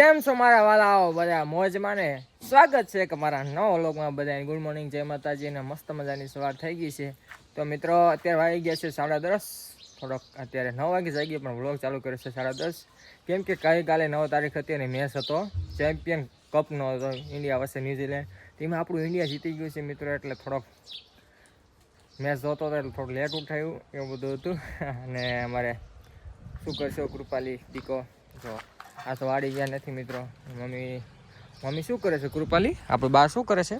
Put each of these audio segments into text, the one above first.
કેમ છો મારા વાલાઓ બધા? મોજમાં ને? સ્વાગત છે કે મારા નવો લોકમાં બધાને. ગુડ મોર્નિંગ જય માતાજી ને મસ્ત મજાની સવાર થઈ ગઈ છે. તો મિત્રો, અત્યારે વાગી ગયા છે સાડા દસ. થોડોક અત્યારે નવ વાગે જાગીએ પણ વ્લોગ ચાલુ કર્યો છે સાડા દસ. કેમ કે કાલે નવ તારીખ હતી અને મેચ હતો. ચેમ્પિયન કપનો હતો ઇન્ડિયા વચ્ચે ન્યૂઝીલેન્ડ તેમાં આપણું ઇન્ડિયા જીતી ગયું છે મિત્રો, એટલે થોડોક મેચ જોતો હતો, એટલે થોડું લેટ ઉઠાયું, એવું બધું હતું. અને અમારે શું કરશો, કૃપાલી, દીકો, જો. આ તો વાડી ગયા નથી મિત્રો. મમ્મી મમ્મી શું કરે છે? કૃપાલી આપણે બા શું કરે છે?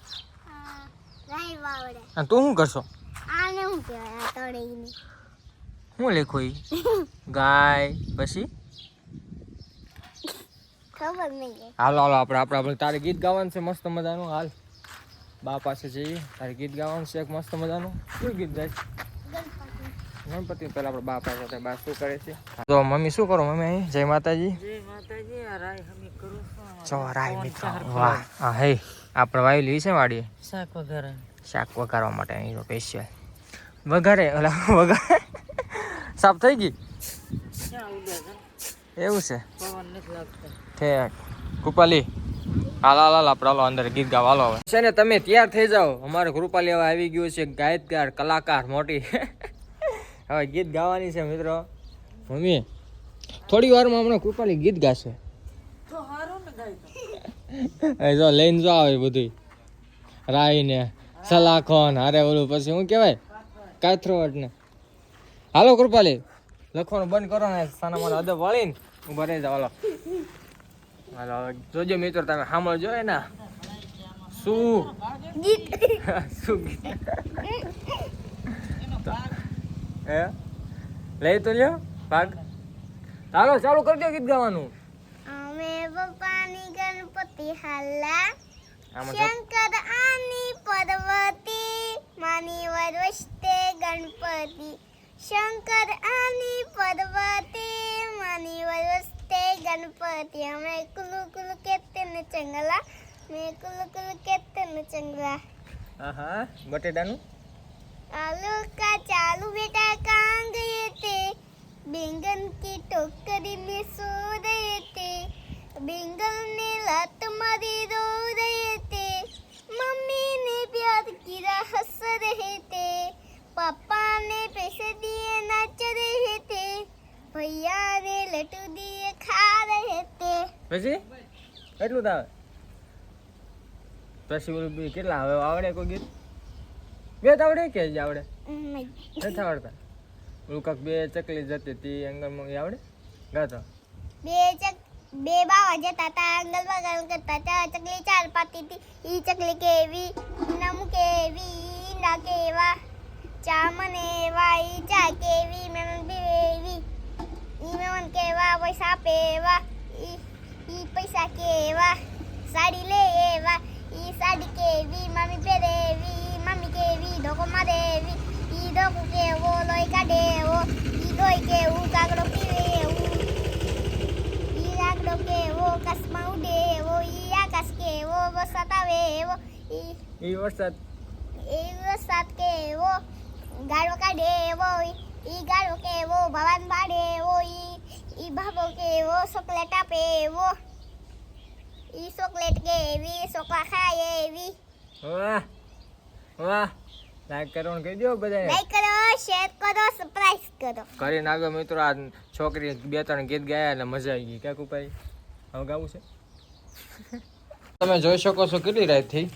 તું શું કરશો? શું લેખો ગાય પછી? ખબર નહીં હાલો હાલો આપણે આપણે આપણે તારે ગીત ગાવાનું છે મસ્ત મજાનું. હાલ. બા પાસે જઈએ. તારે ગીત ગાવાનું છે એક મસ્ત મજાનું. શું ગીત ગાય? ગણપતિ પહેલા આપણે બા પાસે બા શું કરે છે? તો મમ્મી શું કરો મમ્મી અહીં? જય માતાજી. જય માતાજી આ રાય હમી કરું છું. જો રાય મિત્રો. વાહ હા હે આપણે વાયેલી છે વાડીએ? શાક વગેરે શાક વઘારવા માટે અહીં તો સ્પેશિયલ વઘારે ઓલા વઘારે. સાફ થઈ ગઈ? એવું છે? પવન નથી લાગતો. ઠેક. કૃપાલી હાલ હાલ હાલ આપણે હાલો અંદર ગીત ગાવા હાલો હવે. છે ને તમે તૈયાર થઈ જાઓ. અમારે કૃપાલી હવે આવી ગયું છે ગાયકકાર કલાકાર મોટી. હવે ગીત ગાવાની છે મિત્રો. મમ્મી થોડી વારમાં હમણાં કૃપાલી ગીત ગાશે. ને એ જો લઈને જો આવે બધું રાઈ ને સલાખો ને હારે ઓલું પછી શું કહેવાય? કાથરોટ ને હાલો કૃપાલી લખવાનું બંધ કરો ને સાના મારા અદબ વાળીને. ઊભા રહી જાઓ હાલો. હાલો હવે જોજો મિત્રો તમે સાંભળજો એના શું? શું ગીત? હે? લઈ તો લ્યો ભાગ. હાલો ચાલુ કરજો ગીત ગાવાનું. અમે બપ્પાની ગણપતિ હાલા. આમાં જો શંકર આની પર્વતી માની વરવસ્તે ગણપતિ. શંકર આની પર્વતી માની વરવસ્તે ગણપતિ. અમે કુલુ કુલુ કેતે ને ચંગલા મેં કુલુ કુલુ કેતે ને ચંગલા. હા હા બટેટાનું? आलू का चालू बेटा कहाँ गए थे बैंगन की टोकरी में सो रहे थे बैंगन ने लात मारी रो रहे थे मम्मी ने प्यार किया हंस रहे थे पापा ने पैसे दिए नाच रहे थे भैया ने लड्डू दिए खा रहे थे પછી એટલું જ આવે પછી ઓલું બી કેટલા હવે આવડે કોઈ ગીત બે આવડે કે જ આવડે? નથી આવડતા ઓલું બે ચકલી જતી હતી અંગલમાં એ આવડે? ગાતો બે ચક બે બાવા જતા હતા અંગલ બગલ કરતા હતા ચકલી ચાલ પાતી હતી. ઈ ચકલી કેવી નમુ કેવી ના કેવા ચા મને એવા ઈ ચા કેવી મેમન બેવી ઈ મેમન કેવા પૈસા પેવા ઈ ઈ પૈસા કેવા સાડી લે એવા ઈ સાડી કેવી મમ્મી પહેરેવી મમ્મી કેવી ધોકો મારેવી ઈ ધોકો કેવો લોહી કાઢેવો ઈ લોહી કેવું કાગડો પીવેવું ઈ લાકડો કેવો આકાશમાં ઉડે એવો ઈ આકાશ કેવો વરસાદ આવે એવો ઈ એ વરસાદ ઈ વરસાદ કેવો ગાળો કાઢે એવો ઈ ઈ ગાળો કેવો ભવાન પાડે એવો ઈ ઈ ભાભો કેવો ચોકલેટ આપે એવો ઈ ચોકલેટ કેવી ચોકલા ખાય એવી વાહ વાહ. લાઈક કરવાનું કહી દો બધાને. લાઈક કરો શેર કરો સરપ્રાઈઝ કરો. કરીને આવ્યો મિત્રો આ છોકરી બે ત્રણ ગીત ગાયા એટલે મજા આવી ગઈ. કાકુ ભાઈ હવે ગાવું છે? તમે જોઈ શકો છો કેટલી રાત થઈ.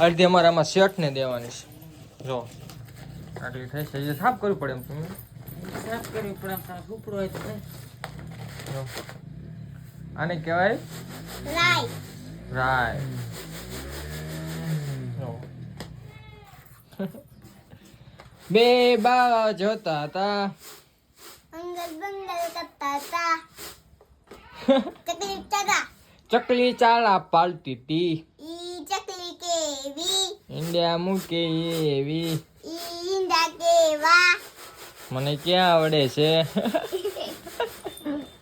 અડધી અમારે આમાં શર્ટ ને દેવાની છે. જો. આટલી થઈ છે. સાફ કરવું પડે એમ તમે સાફ કરવી પડે આમ ઉપડો હોય તો જો. આને કહેવાય? રાઈ રાય બે બા જોતા હતા અંગલ બંગલ કરતા હતા ચકલી ચાલા ચકલી ચાલા પાલતી હતી ઈ ચકલી કેવી? ઈંડ્યા મૂકે એવી. ઈંડા કેવા? મને ક્યાં આવડે છે?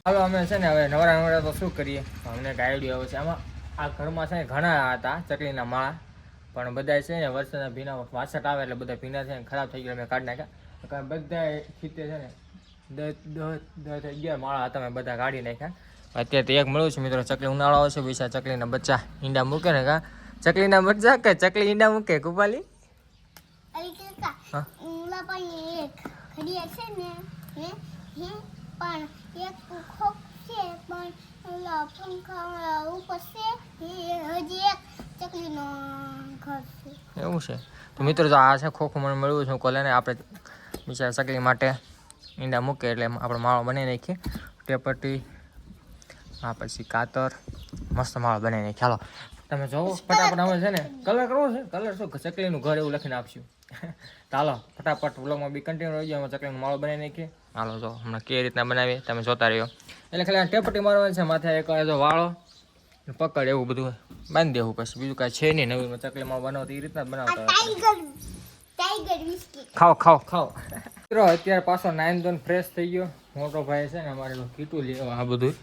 હવે અમે છે ને હવે નવરા નવરા તો શું કરીએ? અમને એક આઈડિયા આવે છે. આમાં આ ઘરમાં છે ને ઘણા હતા ચકલીના માળા. પણ બધા છે ને વરસાદના ભીના વાસટ આવે એટલે બધા ભીના છે ને ખરાબ થઈ ગયા મેં કાઢી નાખ્યા. કારણ બધા ખીતે છે ને દસ દસ દસ અગિયાર માળા હતા મેં બધા કાઢી નાખ્યા. અત્યારે તો એક મળ્યું છે મિત્રો ચકલી ઉનાળો છે પૈસા ચકલીના બચ્ચા ઈંડા મૂકે ને કા? ચકલીના બચ્ચા કે ચકલી ઈંડા મૂકે કુપાલી? પણ એક પણ ખોખ છે પણ ઓલા ઉપર છે હજી એક ચકલીનો એવું છે. તો મિત્રો, જો આ છે ખોખું મને મળ્યું છે. કોલેને આપણે બિચારા ચકલી માટે ઈંડા મૂકીએ એટલે આપણે માળો બનાવી નાખીએ. ટેપટી આ પછી કાતર, મસ્ત માળો બનાવી નાખીએ. ચાલો તમે જોવો, ફટાફટ અમે છે ને કલર કરવો છે? કલર શું? ચકલીનું ઘર એવું લખીને આપશું. ચાલો ફટાફટ વ્લોગમાં બી કન્ટિન્યુ રહી જાય ચકલીનો માળો બનાવી નાખીએ. હાલો, જો હમણાં કેવી રીતના બનાવીએ, તમે જોતા રહ્યો. એટલે ખાલી ટેપટી મારવાની છે. માથે એક જો વાળો પકડ એવું બધું બાંધી દેવું પછી. બીજું કાંઈ છે નહીં નવીનમાં ચકલી માળો બનાવતો એ રીતના બનાવતા ખાઓ ખાઓ ખાઓ. મિત્રો અત્યારે પાછો નાઈન ધોન ફ્રેશ થઈ ગયો. મોટો ભાઈ છે ને અમારે કીટું લેવા આ બધું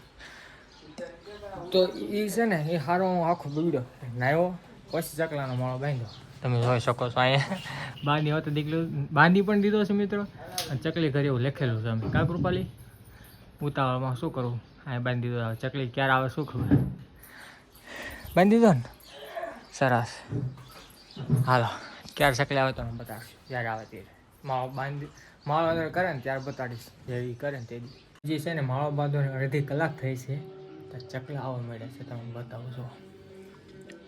તો એ છે ને એ સારો હું આખો બગડ્યો નાયો પછી ચકલાનો માળો બાંધ્યો. તમે જોઈ શકો છો અહીંયા. બાંધી હોત દીકલું બાંધી પણ દીધો છે મિત્રો. અને ચકલી ઘરે એવું લખેલું છે. અમે કા કૃપાલી? ઉતાવળમાં શું કરવું? અહીંયા બાંધી દીધો. ચકલી ક્યારે આવે શું ખબર? બાંધી દીધો ને. સરસ. હાલો, ક્યારે ચકલી આવે તો બતાવીશ જ્યારે આવે ત્યારે માળો બાંધી, માળો અંદર કરે ને ત્યારે બતાડીશ. જેવી કરે ને તે દી. જે છે ને માળો બાંધો અડધી કલાક થઈ છે, તો ચકલા આવવા મળે છે, તમે બતાવો છો.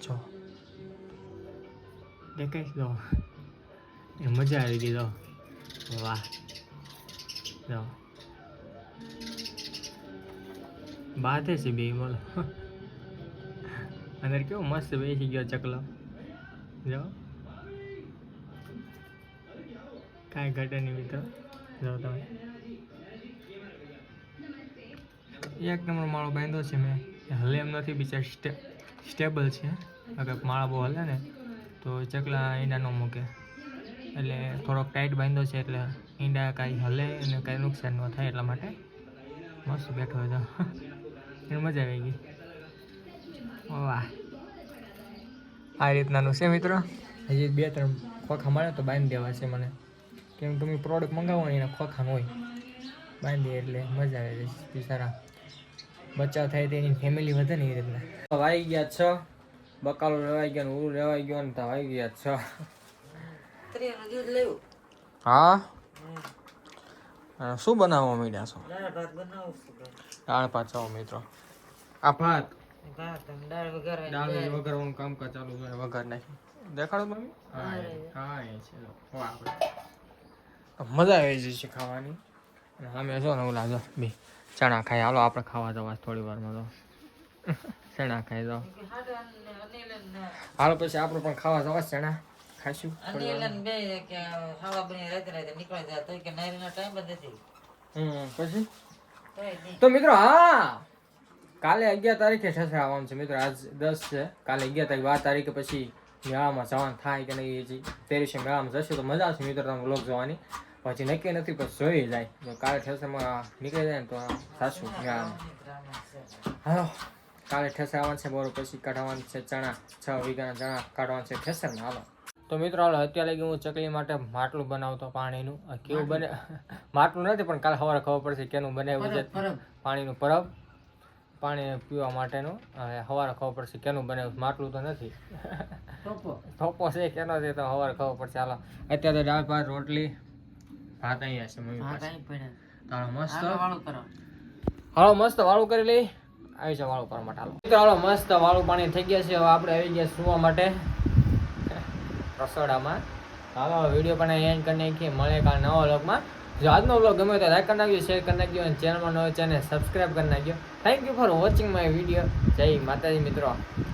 જો. દેખાઈશ છે, જો. એ મજા આવી ગઈ, જો. વાહ. જો. બાતે છે બે બોલો અંદર કેવો મસ્ત બેસી ગયો ચકલો. જો. કાંઈ ઘટે નહીં મિત્રો. જો તમે. એક નંબર માળો બાંધ્યો છે મેં. હલે એમ નથી, બીજા સ્ટે, સ્ટેબલ છે. અગર માળા બહુ હલે ને, તો ચકલા ઈંડા ન મૂકે. એટલે થોડોક ટાઈટ બાંધ્યો છે એટલે ઈંડા કાંઈ હલે અને કાંઈ નુકસાન ન થાય એટલા માટે. મસ્ત બેઠો હતો એને મજા આવી ગઈ. વાહ. આ રીતનાનું છે મિત્રો? હજી બે ત્રણ ખોખા મળે તો બાંધી દેવા છે મને. કેમ તમે પ્રોડક્ટ મંગાવો ને એના ખોખા હોય. બાંધી એટલે મજા આવે છે બિચારા બચાવ થાય તેની ફેમિલી વધે ને એ રીતના. વાઈ ગયા છ. બકાલો રેવાઈ ગયો ને ઉરુ લેવાઈ ગયો ને તો વાઈ ગયા છ. હા? શું બનાવવા માંડ્યા છો? દાળ ભાત બનાવું છું. દાળ ભાત મિત્રો. આ ભાત દાળ વઘારવાની કામકાજ ચાલુ છે વઘાર નાખી દેખાડો મમ્મી. હા એ- છે. આપણે. મજા આવી જશે ખાવાની. અને અમે જો ને ઓલા જો બે ચણા ખાઈ હાલો આપણે ખાવા જવા થોડી વારમાં તો. ચણા ખાઈ જાઓ. હાલો પછી આપણે પણ ખાવા જવા ચણા ખાઈશું જાય હમ પછી? તો મિત્રો હા! કાલે અગિયાર તારીખે ઠસરા આવવાનું છે મિત્રો. આજ દસ છે. કાલે અગિયાર તારીખ બાર તારીખે પછી મેળામાં જવાનું થાય કે નહીં હજી તેરીસે મેળામાં જશે. તો મજા આવશે મિત્રો તમે લોક જોવાની. પછી નક્કી નથી પણ જોઈ જાય. કાલે ઠસરમાં નીકળી જાય ને તો સાચું મેળામાં. હાલો કાલે ઠેસર આવવાનું છે બોરો પછી કાઢવાનું છે ચણા. છ વીઘાના ચણા કાઢવાનું છે ઠેસરમાં હાલો. તો મિત્રો હાલો અત્યારે લગી હું ચકલી માટે માટલું બનાવતો પાણીનું. કેવું બને? માટલું નથી પણ કાલે સવારે ખબર પડશે કેનું બનાવ્યું છે. પાણીનું પરબ. પાણી પીવા માટેનું હવે સવારે ખબર પડશે કેનું બનાવ્યું માટલું તો નથી. થોપો છે કેનો છે તો સવારે ખબર પડશે. હાલો અત્યારે તો દાળ ભાત રોટલી ભાત અહીંયા છે મમ્મી પાસે. તારો મસ્ત. હાલો મસ્ત વાળું કરી લઈ. આવી છે વાળું કરવા માટે હાલો. મિત્રો હાલો મસ્ત વાળું પાણી થઈ ગયા છે. હવે આપણે આવી ગયા સુવા માટે રસોડામાં. હાલો વીડિયો પણ એન્ડ કરી નાખીએ. મળે કાલ નવા વ્લોગમાં. જો આજનો બ્લોગ ગમે તો લાઈક કરી નાખજો શેર કરી નાખજો અને ચેનલમાં નવો ચેનલ સબસ્ક્રાઈબ કરી નાખજો. Thank you for watching my video જય માતાજી મિત્રો.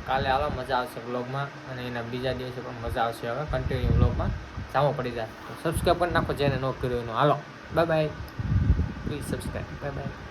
કાલે આવો મજા આવશે વ્લોગમાં અને એના બીજા દિવસે પણ મજા આવશે હવે કન્ટિન્યુ બ્લોગમાં સામો પડી જાય. સબસ્ક્રાઈબ કરી નાખો, જેને ન કર્યું એનું. હાલો. Bye bye please subscribe bye bye